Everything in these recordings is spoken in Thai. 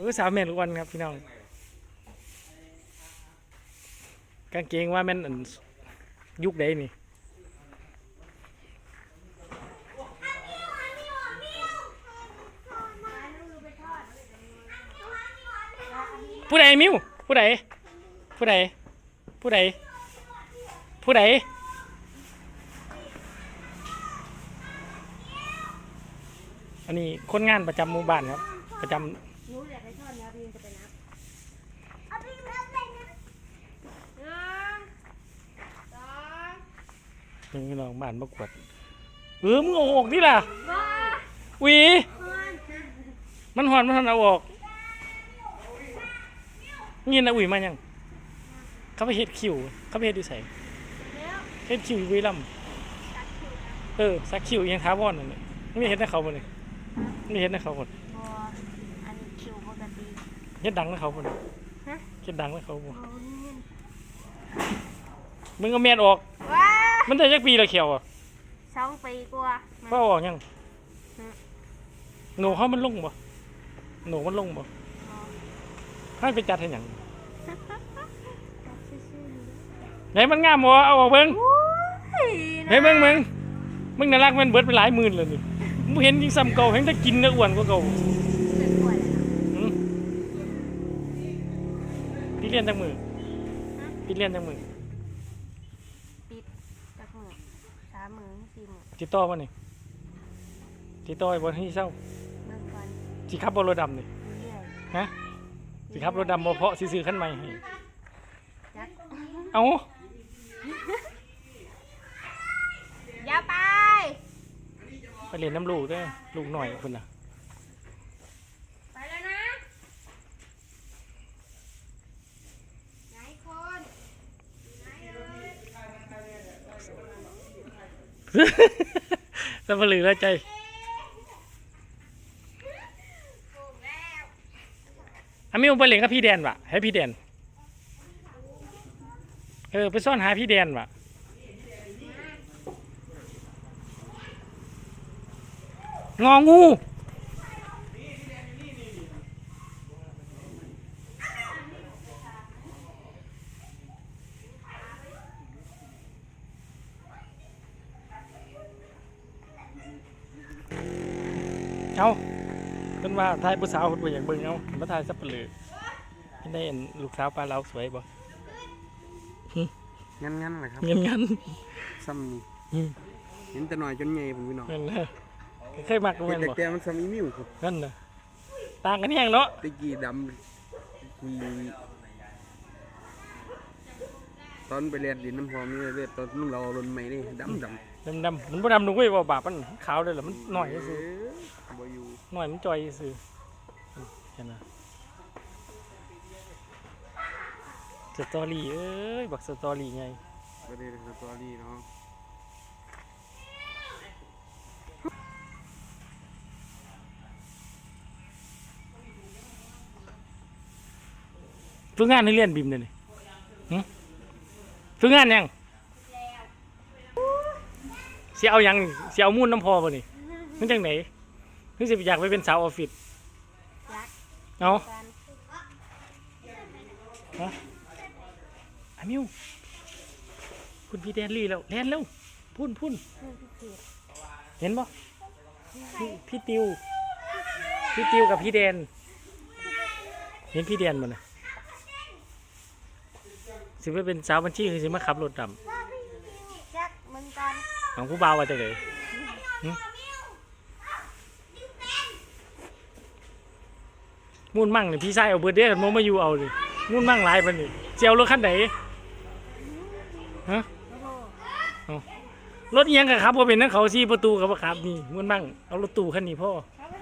เออสาวแม่ลูกวันครับพี่น้องกางเกงว่าแม่นอันยุคใดนี่ผู้ใดมิวผู้ใดผู้ใดผู้ใดผู้ใดอันนี้คนงานประจำหมู่บ้านครับ ประจำ จะไปนับเอาไปนับเลยนะหนึ่งสองยังพี่น้องบ้านประกวดเออมึงเอาออกดิล่ะบ้าหวีทอนมันหอนมันหอนเอาออกเงี้ยนะอุ๋ยมายัง เขาไปเฮ็ดคิว เขาไปเฮ็ดดิใส่แล้วเฮ็ดคิวอยู่บุรีรัมย์เออสักคิวยังท้าวอนนั่นแหละไม่เฮ็ดให้เขาบ่เลยไม่เฮ็ดให้เขาบ่บออันนี้คิวปกติ เฮ็ดดังให้เขาบ่ฮะเฮ็ดดังให้เขาบ่โอ้ยมึงเอาแม่นออก ว้ามันได้จักปีละเขียวอะสองปีกว่าว่าออกยังฮะหนูเขามันลงบ่หนูมันลงบ่ให้ไปจัดให้หยังไหนมันงามบ่เอาออกเบิ่งโอ้ยเฮ้ยมึงมึงมึงน่ารักมันเบิดไปหลายหมื่นเลยนี่มึงเห็นยิงซ้ำเก่าเห็นแต่กินเนื้ออ้วนกว่าเก่า เกิดป่วยแล้วนะ หืมพี่ เลี้ยนจังมือพี่เลี้ยนจังมือปิดจักหมื่นสามหมื่นสี่หมื่นติดต่อมานี่ติดต่อไอ้บอลที่เศร้าเมื่อก่อนสิขับบอลรถดำนี่เรื่อยฮะสิขับรถดำบ่เพราะสิซื้อขั้นใหม่ให้จักเอาอย่าไป ไปเรียนน้ำลูกเด้วยลูกหน่อยคุณน่ะ ไปแล้วนะไหนคนไหนเลย สับปะลือแล้วใจถูกแล้วอามิวไปเล่นกับพี่แดนวะให้พี่แดน เออ ไปซ่อนหาพี่แดนวะงองู เอาเป็นว่าทายผู้สาวคนบ่อย่างเบิ่งเอามาทายสับปะลือเห็นได้เห็นลูกสาวปลาเราสวยบ่งั้นงั้นเลยครับเงี้ยงั้นซ้ำนี่อืมเห็นแต่หน่อยจนใหญ่ผมพี่น้องนั่นนะเคยมักกันเห็แม่นนแต่บ่แต่มันซ้ำอีมิวครับนั่นน่ะต่างกันแห้งเนาะตะกี้ดำมี ตอนไปเรียนดินน้ำพอมีเลือดตอนนุ่งเราเอารนใหม่นี่ดำดำดำดำๆมันบ่ดำลงเว้ยบ่บาปมันขาวเลยล่ะมันหน่อยเอซื่ออบ่อยู่หน่อยมันจอยซื่อเห็นนะสตอรี่เอ้ยบักสตอรี่ไงบ่ได้สตอรี่เนาะฝึกงานให้เรียนบิมเด้นี่ หึฝึกงานยังสิเอาหยังสิเอามูลน้ำพอบ่นี่มันจังไหนคือสิอยากไปเป็นสาวออฟฟิศจักเอากันอามิวคุณพี่แดนลี่แล้วแลนแล้วพุ่นพุ่นเรื่องพิเศษเห็นปะพี่พี่ติว พี่ติวกับพี่แดน เห็นพี่แดนมันนะ สิไปเป็นสาวบัญชีคือสิมาขับรถดจักเหมือนกันำของผู้บ่าวว่าจะเลยหึมุ่นมั่งเนี่ยพี่ชายเอาเบอร์เดย์กันมมาอยู่เอาเลยมุ่นมั่งหลายปันนี่เจียวรถคันไหนฮะโอ้โหรถเอียงกับครับว่าเป็นนั่งเขาซีประตูกับครับนี่มุ่นมั่งเอารถตู้คันนี้พ่อ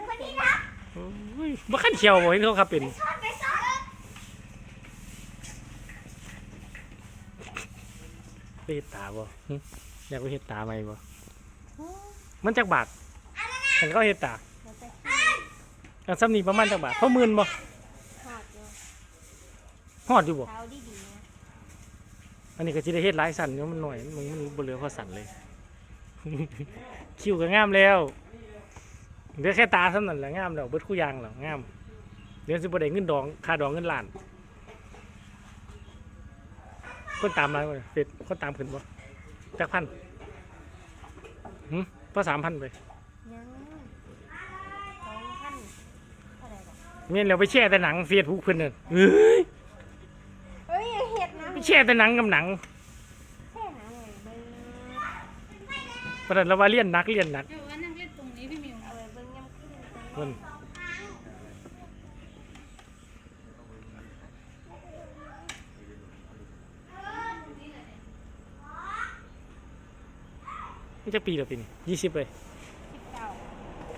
คนนี้นะโอ้ยบ่คันเขียวบ่เห็นเขาขับเป็น ชอบไปสอน ไปเฮ็ดตาบ่หึอยากไปเฮ็ดตาไหมบ่ มันจักบาทฉันก็เฮ็ดตาเราจะอันซ้ำนี้ประมาณจักบาทเพราะหมื่นบ่ทอดอยู่ฮอดอยู่บ่ เท้าดีๆนะอันนี้ก็สิได้เฮ็ดหลายสั่นอยู่มันหน่อยมันมันบ่เหลือพอสั่นเลย คิวก็งามแล้วเหลือแค่ตาเท่านั้นแหละงามแล้วเบิดคู่อยางแล้วงามเดือนสิบ่ได้เงินดองค่าดองเงินล้าน คนตามมาบ่เฟซคนตามขึ้นบ่จักพันหึพอสามพันไปยังสองพันเท่าไหร่ล่ะเงี้ยเราไปแช่แต่หนังเฟซบุ๊กเพิ่นน่ะเอ้ยเฮ้ยอย่าเห็ดนะไปแช่แต่หนังกับหนังแค่หนังเลยเบิ้งประเด็นเราว่าเรียนหนักเรียนหนัก เดี๋ยวว่านั่งเล่นตรงนี้พี่มิว เอาไปเบิ้งยำขึ้นเพิ่น นี่จะปีละปีนี่ยี่สิบเลยสิบเก้า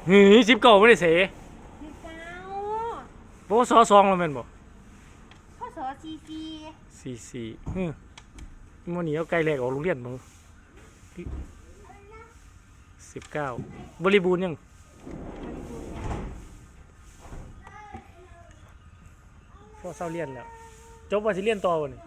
หือสิบเก้าไม่ได้เสสิบเก้าโบซอซองแล้วแม่นบ่พ่อสอซีซีสี่สี่ฮึมันนี้เอาไกลแรกออกโรงเรียนมั้งสิบเก้าบริบูรณ์ยังพ่อเศร้าเรียนแล้ว จบว่าสิเรียนต่อวันนี้